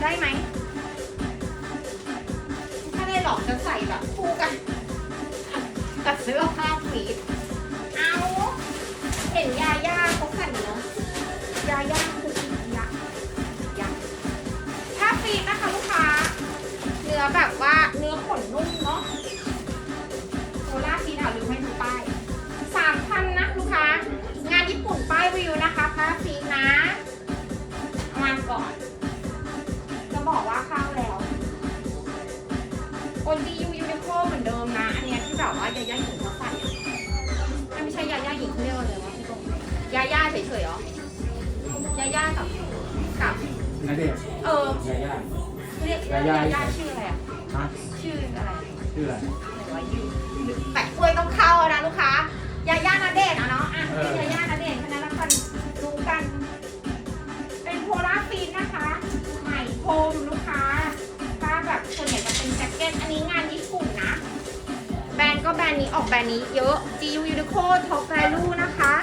ได้ไหม ถ้าได้หรอกจะใส่แบบคู่กันกับเสื้อผ้าฟีดเอาเห็นยาย่าเขาใส่เนอะยาย่าคือยักษ์ยักษ์ถ้าฟีดนะคะลูกค้า เนื้อแบบว่าเนื้อขนนุ่มเนาะโคราฟีดอะลืมให้ดูป้ายสามพันนะลูกค้างานญี่ปุ่นป้ายวิวนะคะผ้าฟีดนะามาก่อน จะบอกว่าเข้าแล้วโอนดียูยูนิโคเหมือนเดิมนะ อันเนี้ยที่แบบว่ายาย่าหญิงเขาใส่อะถ้าไม่ใช่ยาย่าหญิงเขาเรียกว่าอะไรวะพี่ตรงยาย่าเฉยๆเหรอยาย่ากับกับนาเดชเออ ยาย่าเรียกยาย่ายาย่าชื่ออะไรอะฮะชื่ออะไร ชื่ออะไรไหนวะยูแปะกล้วยต้องเข้านะลูกค้ายาย่านาเดชน์อะเนาะอะเป็นยาย่านาเดชน์ค่นั้นละกันรู้กัน โพล่าฟีนนะคะใหม่โคมลูกค้าถ้าแบบส่วนใหญ่จะเป็นแจ็คเก็ต อันนี้งานญี่ปุ่นนะ แบรนด์ก็แบรนด์นี้ออกแบรนด์นี้เยอะจิวยูนิโคท็อปไลลูนะคะ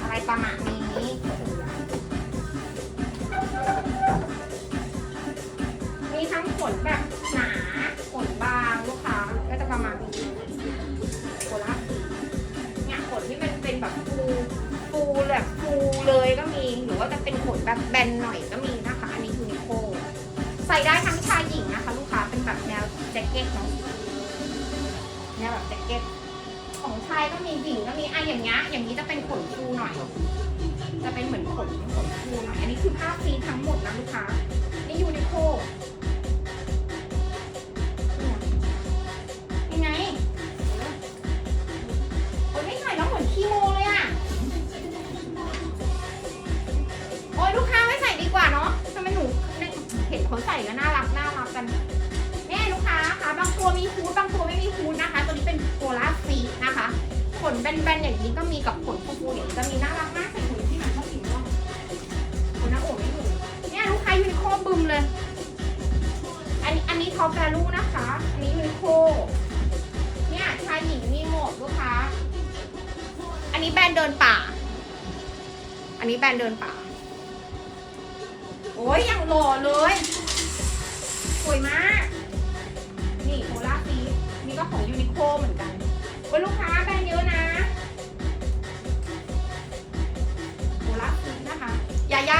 อะไรประมาณนี้ มีหญิงก็มีอะอย่างเงี้ยอย่างนี้จะเป็นขนฟูหน่อย จะเป็นเหมือนขนขนฟูหน่อยอันนี้คือผ้า อันนี้แบรนด์เดินป่า โอ้ยยังหล่อเลย สวยมาก นี่โคล่าฟีนี่ก็ของยูนิโคเหมือนกันโอ้ยลูกค้าแบรนด์เยอะนะโคล่าฟีนะคะยาย่า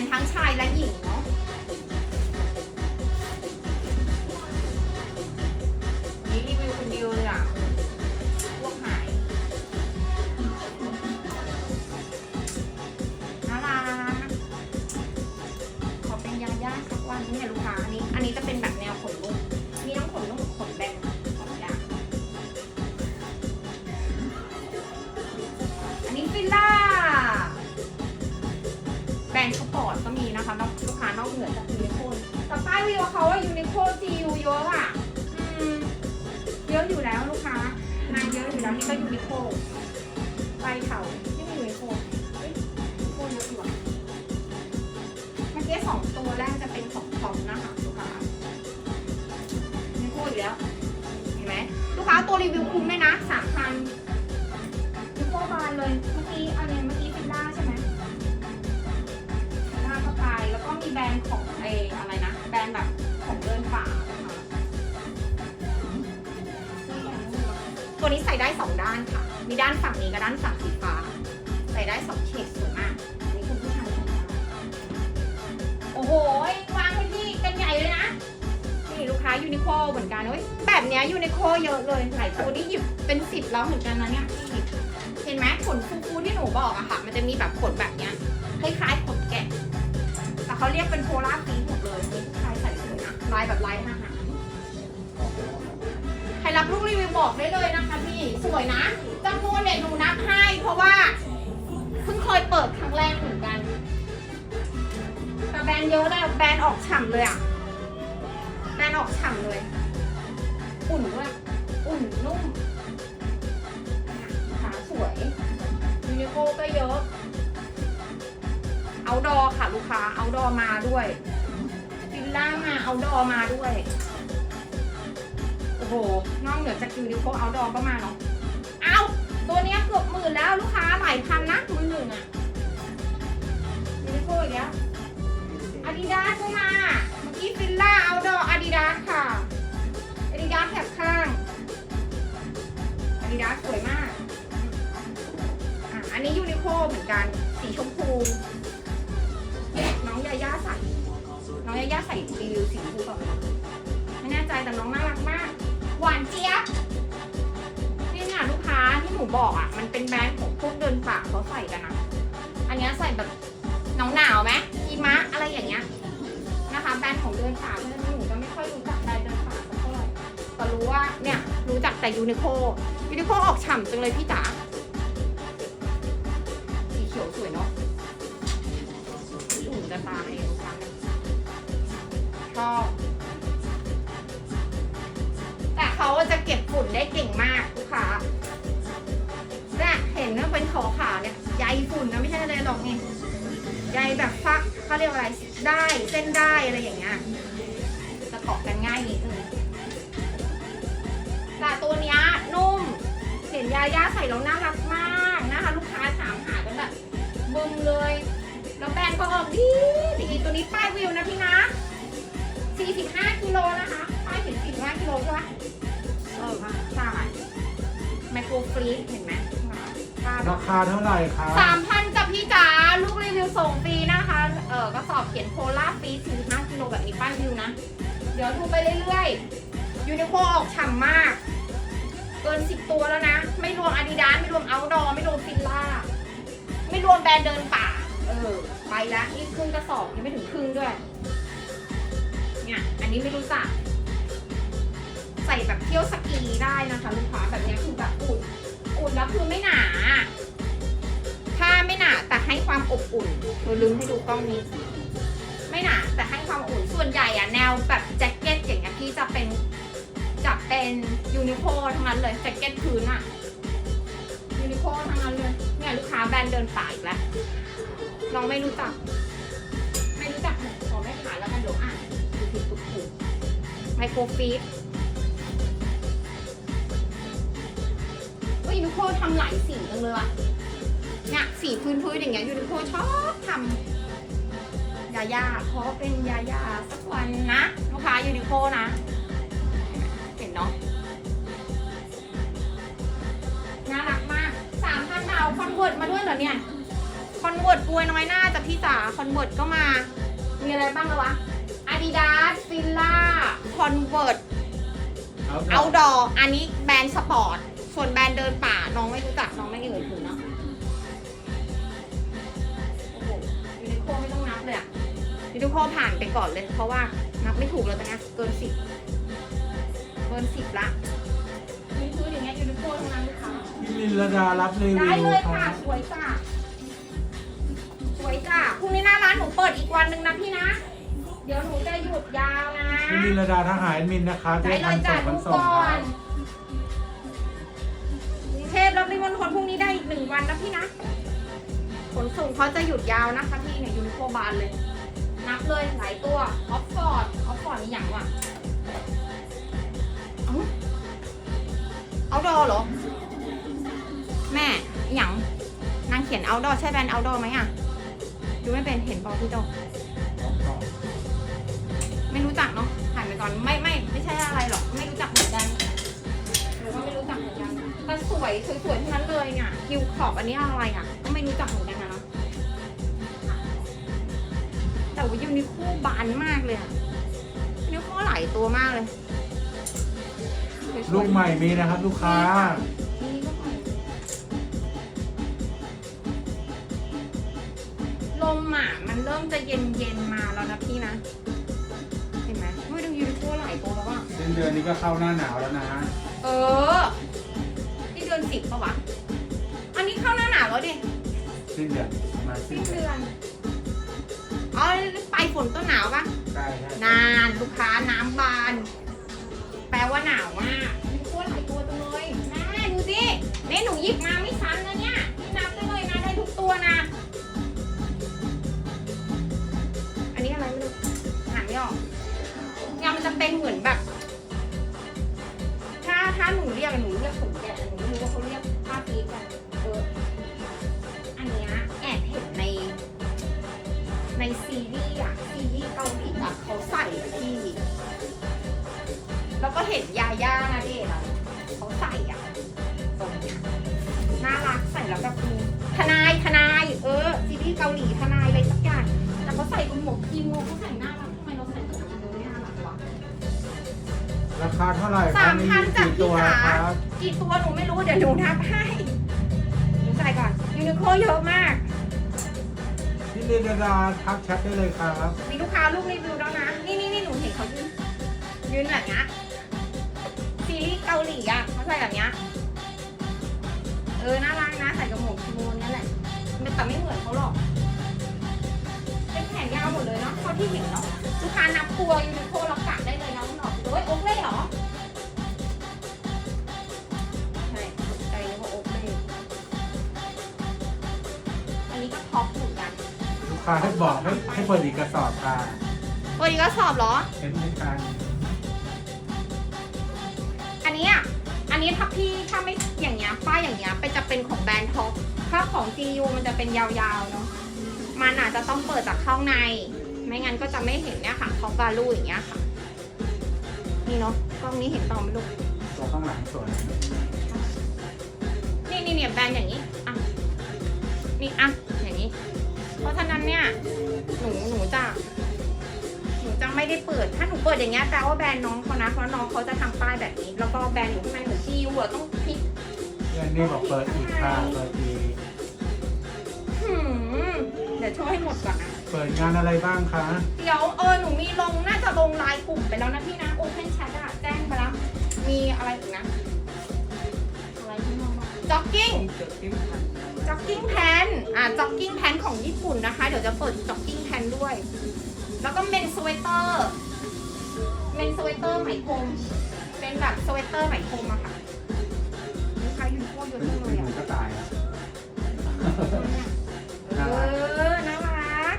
นทั้งชายและหญิง อะอยู่แล้ยูนิโคไปเถาที่ม่ยูนิโคเฮ้ยนิโคเยอะอยู่อะเมื่อกี้สองตัวแรกจะเป็นของทอมนะคะลูกค้ายูนิโคอยู่แล้วเห็นไหมลูกค้าตัวรีวิวคุ้มเลยนะสามพันยูนิโคบานเลยเมื่อกี้อันนี้เมื่อกี้ฟิลล่าใช่ไหมหน้าก็ไปแล้วก็มีแบรนด์ของไออะไรนะแบรนด์แบบ ได้สองด้านค่ะ มีด้านฝั่งนี้กับด้านฝั่งสีฟ้า ใส่ได้สองเฉดสวยมากอันนี้คุณผู้ชายชมโอ้โหวางให้พี่กันใหญ่เลยนะ นี่ลูกค้ายูนิโคเหมือนกันเว้ยแบบเนี้ยยูนิโคเยอะเลยหลายตัวนี่หยิบเป็นสิบแล้วเหมือนกันนะเนี่ยเห็นไหมขนฟูๆที่หนูบอกอะค่ะ มันจะมีแบบขนแบบเนี้ยคล้ายๆขนแกะแต่เขาเรียกเป็นโพลาร์ฟีหมดเลยนี่ใครใส่สวยนะลายแบบลายทหารใครรับลูกรีวิวบอกได้เลยนะคะี่สวยนะจำนวนเนี่ยหนูนับให้เพราะว่าเพิ่งเคยเปิดครั้งแรกเหมือนกันแต่แบรนด์เยอะเลยแบรนด์ออกฉ่ำเลยอะแบรนด์ออกฉ่ำเลย อุ่นด้วยอุ่นนุ่มขาสวยยูนิโคก็เยอะเอาดอค่ะลูกค้าเอาดอมาด้วยฟิลล่ามาเอาดอมาด้วย โอ้โห นอกเหนือจากยูนิโคเอาดอก็มาเนาะ เอาตัวเนี้ยเกือบหมื่นแล้วลูกค้าหลายพันนะมือหนึ่งอะยูนิโคอีกแล้วอาดิดาสก็มา เมื่อกี้ฟิลล่าเอาดออาดิดาสค่ะอาดิดาสแถบข้างอาดิดาสสวยมาก อะ อันนี้ยูนิโคเหมือนกัน สีชมพู น้องยาย่าใส่ น้องยาย่าใส่รีวิวสีชมพูานเจี๊ยบนี่เนี่ยลูกค้าที่หนูบอกอะ มันเป็นแบรนด์ของพวกเดินป่าเขาใส่กันนะอันนี้ใส่แบบหนาวหนาวๆไหมอีมะอะไรอย่างเงี้ยนะคะแบรนด์ของเดินป่าเพราะฉะนั้นหนูก็ไม่ค่อยรู้จักแบรนด์เดินป่าสักเท่าไหร่แต่รู้ว่าเนี่ยรู้จักแต่ยูนิโคยูนิโคออกฉ่ำจังเลยพี่จ๋า จะเก็บฝุ่นได้เก่งมากลูกค้าเนี่ยเห็นว่าเป็นขาวขาวเนี่ยใยฝุ่นนะไม่ใช่อะไรหรอกนี่ใยแบบฟักเขาเรียกว่าอะไรได้เส้นได้อะไรอย่างเงี้ยจะเกาะกันง่ายนิดนึงแต่ตัวเนี้ยนุ่มเห็นยาย่าใส่แล้วน่ารักมากนะคะ ลูกค้าถามหากันแบบบึมเลยแล้วแบรนด์ก็ออกดีดีตัวนี้ป้ายวิวนะพี่นะ45กิโลนะคะป้ายถึง45กิโลใช่ไหม เออใช่ไมโครฟรีดเห็นไหมป้ายราคาเท่าไหร่ครับสามพันกับพี่จ๋าลูกรีวิวส่งฟรีนะคะ เออก็สอบเขียนโคลาฟรี45กิโลแบบนี้ป้ายวิวนะ เดี๋ยวดูไปเรื่อยๆ ยูนิโคออกฉ่ำมาก เกินสิบตัวแล้วนะ ไม่รวมอาดิดาสไม่รวมเอาดอไม่รวมฟิลล่า ไม่รวมแบรนด์เดินป่า เออ ไปแล้วนี่ครึ่งกระสอบยังไม่ถึงครึ่งด้วย เนี่ย อันนี้ไม่รู้จักใส่แบบเที่ยวสกีได้นะคะลูกค้าแบบเนี้ยคือแบบอุ่น อุ่นแล้วคือไม่หนาผ้าไม่หนาแต่ให้ความอบอุ่นเราลืมให้ดูกล้องนี้ ไม่หนาแต่ให้ความอุ่นส่วนใหญ่อะแนวแบบแจ็คเก็ตอย่างเงี้ยพี่จะเป็นจะเป็นยูนิโคทั้งนั้นเลยแจ็คเก็ตพื้นอะยูนิโคทั้งนั้นเลยเนี่ยลูกค้าแบรนด์เดินป่าอีกแล้วน้องไม่รู้จัก ไม่รู้จักขอไม่ขายแล้วกันเดี๋ยวอ่านดูผิดถูกถูกไมโครฟีด ว่ายูนิโคทำหลายสีจังเลยอะเนี่ยสีพื้นพื้นๆอย่างเงี้ยยูนิโคชอบทำยายาเพราะเป็นยายาสักวันนะลูกค้ายูนิโคนะเห็นเนาะน่ารักมากสามพันดาวคอนเวิร์ตมาด้วยเหรอเนี่ยคอนเวิร์ตปวยน้อยหน้าจากพี่จ๋าคอนเวิร์ตก็มา มีอะไรบ้างแล้ววะ Adidas Fila Convert เอา Outdoor อันนี้แบรนด์สปอร์ต ส่วนแบรนด์เดินป่าน้องไม่รู้จักน้องไม่เอ่ยถึงเนาะโอ้โหยูนิโคไม่ต้องนับเลยอะยูนิโคผ่านไปก่อนเลย เพราะว่านับไม่ถูกแล้วตอนเนี้ยเกินสิบเกินสิบละมีพื้นอย่างเงี้ยยูนิโคทั้งนั้นลูกค้าพี่ลินระดารับรีวิได้วเลยคค่ะรับสวยจ้าสวยจ้าพรุ่งนี้หน้าร้านหนูเปิดอีกวันหนึ่งนะพี่นะ เดี๋ยวหนูจะหยุดยาวนะ พี่ลินระดาทหารมินนะคะได้เจ็ดเลพัยนสจ้าองพัดูนสองก่อครัน พรุ่งนี้ได้อีกหนึ่งวันนะพี่นะ ขนส่งเขาจะหยุดยาวนะคะพี่เนี่ยยูนิโคบานเลย นับเลยหลายตัวออฟฟอร์ดออฟฟอร์ดนี่อย่างว่ะเอาเอาดอเหรอ แม่อหย่างนางเขียนเอาดอใช่แบรนด์เอาดอไหมอะ ดูไม่เป็นเห็นบอพี่โดไม่รู้จักเนาะผ่านไปก่อนไม่ไม่ไม่ใช่อะไรหรอก ไม่รู้จักเหมือนกันหรือว่าไม่รู้ มือนกันแต่สวยสวยๆทั้งนั้นเลยเนี่ยคิวขอบอันนี้อะไรอะก็ไม่รู้จักเหมือนกันนะเนาะแต่ว่ายูนิคูบานมากเลยอะยูนิคูหลายตัวมากเลยสวยๆ ลูกใหม่มีนะครับลูกค้า นี่ก็ไปลมอะมันเริ่มจะเย็นเย็นๆมาแล้วนะพี่นะ เห็นไหมไม่ดูยูนิโคหลายตัวแล้วอะสิ้นเดือนนี้ก็เข้าหน้าหนาวแล้วนะเออที่เดือ นสิบปะวะ อันนี้เข้าหน้าหนาวแล้วดิสิ้นเดือนประมาณสิ้สิ้นนเดือนเดือนอ๋อไปลายฝนต้นหนาวปะ ใช่ใช่นานลูกค้าน้ำบาน แปลว่าหนาวมากมีตัวหลายตัวจังเลยแม่ดูสิเนี่ยหนูหยิบมาไม่ซ้ำนะเนี่ยพี่นับได้เลยนะได้ทุกตัวนะไม่ออกเนี่ยมันจะเป็นเหมือนแบบ ถ้าถ้าหนูเรียกอะหนูเรียกผมแกะหนูไม่ รู้ว่าเขาเรียกผ้าปีกกันเอออันเนี้ยแอบเห็นใน ในซีรีส์อะซีรีส์เกาหลีอะเขาใส่อะพี่ แล้วก็เห็นยาย่านะเดชน์อะเขาใส่อะตรงเนี้ยน่ารักใส่แล้วแบบดูทนายทนายเออซีรีส์เกาหลีทนายอะไรสักอย่างแต่เขาใส่เป็นหมวกคีโมเขาใส่น่ารักทำไมเราใส่แบบนี้าไม่น่ารักวะราคาเท่าไหร่คสารับมพันจากกี่พี่ตัวขาครับ กี่ตัวหนูไม่รู้เดี๋ยวหนูนับให้หนูใส่ก่อนยูนิโคเยอะมาก พี่ลินดาทักแชทได้เลยครับมีลูกค้าลูกรีวิวแล้วนะ นี่นี่นี่หนูเห็นเขายืนยืนแบบเนี้ยซีรีส์เกาหลีอะเขาใส่แบบเนี้ยเออน่ารักนะใส่กระหมวกคีโมนนี่แหละแต่ไม่เหมือนเขาหรอก เป็นแขนยาวหมดเลยเนาะเท่าที่เห็นเนาะลูกค้านับตัวยูนิโคเรากะได้เลยนะหนอกโอ้ยโอ๊กเล่เหรอ ลูกค้าให้บอกให้ให้เปิดอีกกระสอบค่ะวันนี้ก็สอบเหรอเห็นไหมกันอันนี้อะอันนี้ถ้าพี่ถ้าไม่อย่างเงี้ยป้ายอย่างเงี้ยเป็นจะเป็นของแบรนด์ท็อปถ้าของ GU มันจะเป็นยาวๆเนาะ มันอาจจะต้องเปิดจากข้างใน ไม่งั้นก็จะไม่เห็นเนี่ยค่ะท็อปวาลูอย่างเงี้ยค่ะ นี่เนาะกล้องนี้เห็นต่อไหม่รู้ตัวข้างหลังสวยนี่นี่เนี่ยแบรนด์อย่างนี้ อะ นี่อะะฉะนั้นเนี่ย หนูหนูจะหนูจะไม่ได้เปิด ถ้าหนูเปิดอย่างเงี้ยแปลว่าแบรนด์น้องเขานะเพราะน้องเขาจะทำป้ายแบบนี้ แล้วก็แบรนด์อยู่ข้างในเหมือน GU อะต้องพลิก เพื่อนนี่บอกเปิดอีกค่ะเปิดอีกหืมเดี๋ยวโชว์ให้หมดก่อนนะ เปิดงานอะไรบ้างคะเดี๋ยวเออหนูมีลงน่าจะลงไลน์กลุ่มไปแล้วนะพี่นะ Open Chat อะแจ้งไปแล้ว มีอะไรอีกนะ อะไรที่น้องบอกจ็อกกิ้ง จ็อกกิ้งแพนอ่าจ็อกกิ้งแพนของญี่ปุ่นนะคะ เดี๋ยวจะเปิดจ็อกกิ้งแพนด้วย แล้วก็เมนสเวเตอร์เมนสเวเตอร์ไหมพรมเป็นแบบสเวเตอร์ไหมพรมอะค่ะลูกค้ายูนิโคเยอะเป็นจังเลเป็นยหนูอะก็ตายอะเออน่ารัก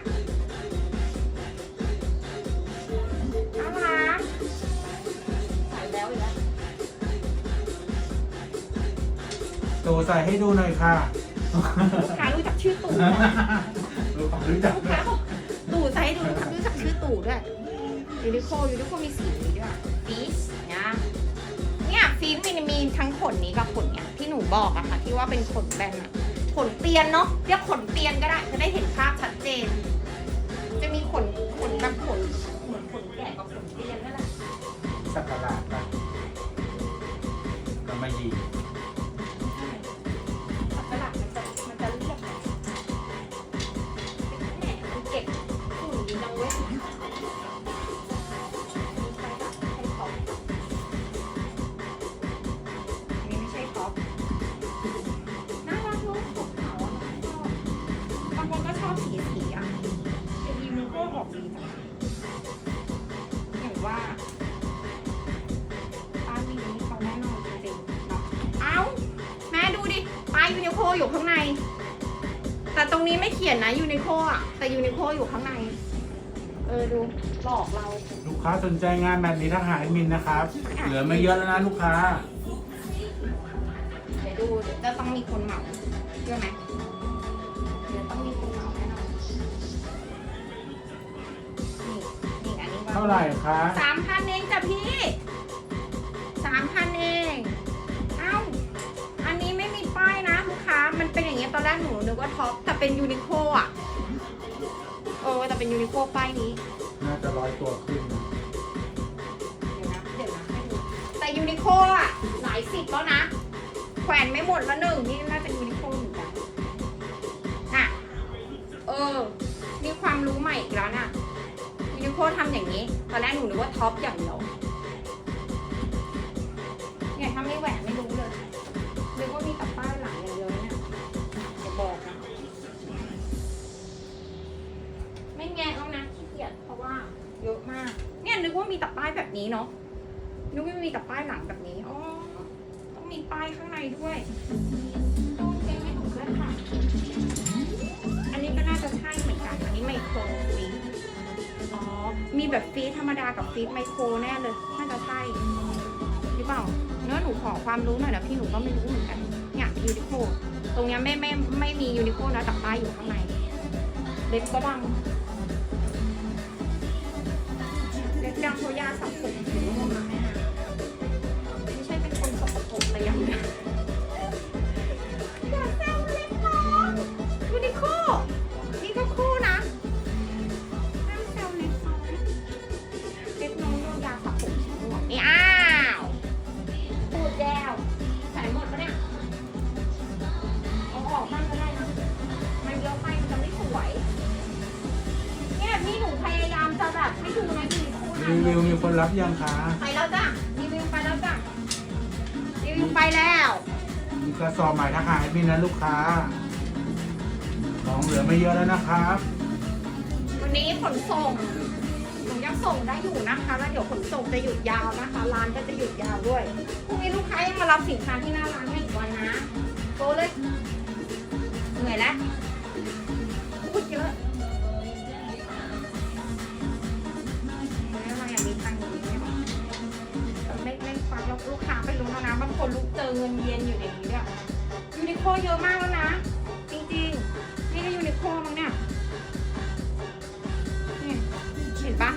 น่ารักใส่แล้วอีกแล้วตูใส่ให้ดูหน่อยค่ะ ลูกค้ารู้จักชื่อตู่ไหมรู้ปะรู้จักลูกไหมค้าบอกตู่ใส่ให้ดูลูกค้ารู้จักชื่อตู่ด้วยยูนิโคยูนิโคมีสีนี้ด้วยฟีสเนี่ยเนี่ยฟีสมีมีทั้งขนนี้กับขนเนี่ยที่หนูบอกอะค่ะ ที่ว่าเป็นขนแบนอะขนเตียนเนาะเรียกขนเตียนก็ได้จะได้เห็นภาพชัดเจน จะมีขนขนแบบขน ดีจังอย่างว่าป้าวีนี่เขาแน่นอนจริงๆเนาะเอ้า แม่ดูดิป้ายยูนิโคอยู่ข้างใน แต่ตรงนี้ไม่เขียนนะยูนิโคอะ แต่ยูนิโคอยู่ข้างใน เออดูหลอกเรา ลูกค้าสนใจงานแบบนี้ทักหาแอดมินนะครับ เหลือไม่เยอะแล้วนะลูกค้า เดี๋ยวดูเดี๋ยวจะต้องมีคนเหมาเชื่อไหม ท่าไหร่คะสามพันเองจ้ะพี่สามพันเอง เอ้า อันนี้ไม่มีป้ายนะลูกค้า มันเป็นอย่างเงี้ยตอนแรกหนูนึกว่าท็อปแต่เป็นยูนิโคอะเออแต่เป็นยูนิโคป้ายนี้น่าจะร้อยตัวขึ้นนะเดี๋ยวนะเดี๋ยวนะให้ดูแต่ยูนิโคอะหลายสิบแล้วนะ แขวนไม่หมดแล้วหนึ่งนี่น่าจะยูนิโคเหมือนกันอะเออนี่ความรู้ใหม่อีกแล้วน่ะยูนิ โคทำอย่างนี้ตอนแรกหนูนึกว่าท็อปอย่างเดียวเนี่ยถ้าไม่แหวนไม่รู้เลยนึกว่ามีต่ป้ายหลังอย่างเดียวเนี่ยจะบอกนะไม่แงะแล้วนะขี้เกียจเพราะว่าเยอะมาก เนี่ยนึกว่ามีต่ป้ายแบบนี้เนาะนึกว่ามีต่ป้ายหลังแบบนี้อ๋อต้องมีป้ายข้างในด้วยอเคไม่ถูกแล้วค่ะอันนี้ก็น่าจะใช่เหมือนกันอันนี้ไมโครฟิล์ มีแบบฟีดธรรมดากับฟีดไมโครแน่เลยน่าจะใช่หรือเปล่า เนื้อะหนูขอความรู้หน่อยนะพี่หนูก็ไม่รู้เหมือนกันเนี่ยยูนิโคตรงเนี้ยไม่ไม่ไม่มียูนิโคนะแต่ป้ายอยู่ข้างในเล็บก็ดังเล็บดังโซยาสับ วิวมีคนรับยังคะไปแล้วจ้ะรีวิวไปแล้วจ้ะรีวิวไปแล้วมีกระสอบใหม่ทักหาแอดมินนะลูกค้า ของเหลือไม่เยอะแล้วนะครับ วันนี้ขนส่งหนูยังส่งได้อยู่นะคะ แล้วเดี๋ยวขนส่งจะหยุดยาวนะคะ ร้านก็จะหยุดยาวด้วยพรุ่งนี้ลูกค้ายังมารับสินค้าที่หน้าร้านให้อีกวันนะโตเลยเหนื่อยแล้วพูดเยอะ ไม่ไม่ฟังแล้วลูกค้าไปรู้แล้วนะบางคนลูกเจอเงินเย็นอยู่ในนี้เนี่ยยูนิโคเยอะมากแล้วนะ จริงๆ นี่ก็ยูนิโคมั้งเนี่ยเนี่ยเห็นปะ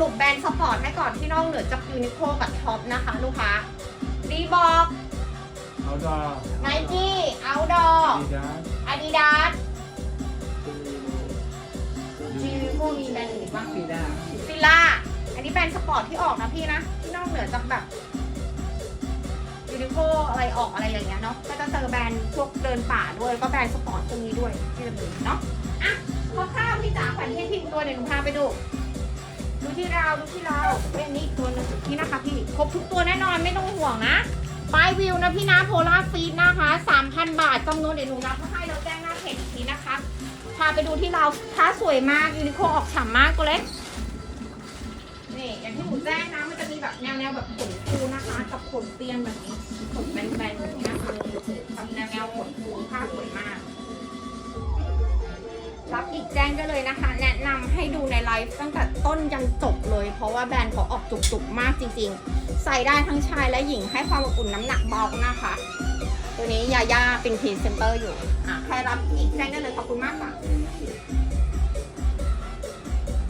รุปแบรนด์สปอร์ตให้ก่อนที่นอกเหนือจากยูนิโคกับท็อปนะคะลูกค้ารีบอกเอาดอไนกี้เอาดอดีดัสอาดิดาสยูนิโคมีแบรนด์อื่นอีกบ้างปีด้าฟิล่าอันนี้แบรนด์สปอร์ตที่ออกนะพี่นะ ที่นอกเหนือจากแบบยูนิโคอะไรออกอะไรอย่างเงี้ยเนาะก็จะเจอแบรนด์พวกเดินป่าด้วยก็แบรนด์สปอร์ตตรงนี้ด้วยที่จะมีเนาะอะคร่าวๆพี่จ๋าขวัญเทียนพิมพ์ตัวเดี๋ยวหนูพาไปดู ดูที่เราวดูที่เราวเป็นนี่อีกตัวนึงนี่นะคะพี่ครบทุกตัวแน่นอนไม่ต้องห่วงนะป้ายวิวนะพี่นะโพล่าฟีดนะคะ 3,000 บาทจำนวนเดี๋ยวหนูรับให้เราแจ้งหน้าเพจอีกทีนะคะพาไปดูที่เราท้าสวยมากยูนิโคออกฉ่ำมากตัวเล็กนี่อย่างที่หนูแจ้งนะมันจะมีแบบแนวแนวแบบขนฟูนะคะกับขนเตียงแบบนี้ขนแบนๆแบบนี้นะคะทำแนวแนวขนฟูผ้าสวยมาก รับอีกแจ้งได้เลยนะคะ แนะนำให้ดูในไลฟ์ตั้งแต่ต้นยันจบเลย เพราะว่าแบรนด์เขาออกจุกๆมากจริงๆ ใส่ได้ทั้งชายและหญิงให้ความอบอุ่นน้ำหนักเบานะคะ ตัวนี้ยาย่าเป็นพรีเซนเตอร์อยู่อะใครรับอีกแจ้งได้เลยขอบคุณมากค่ะ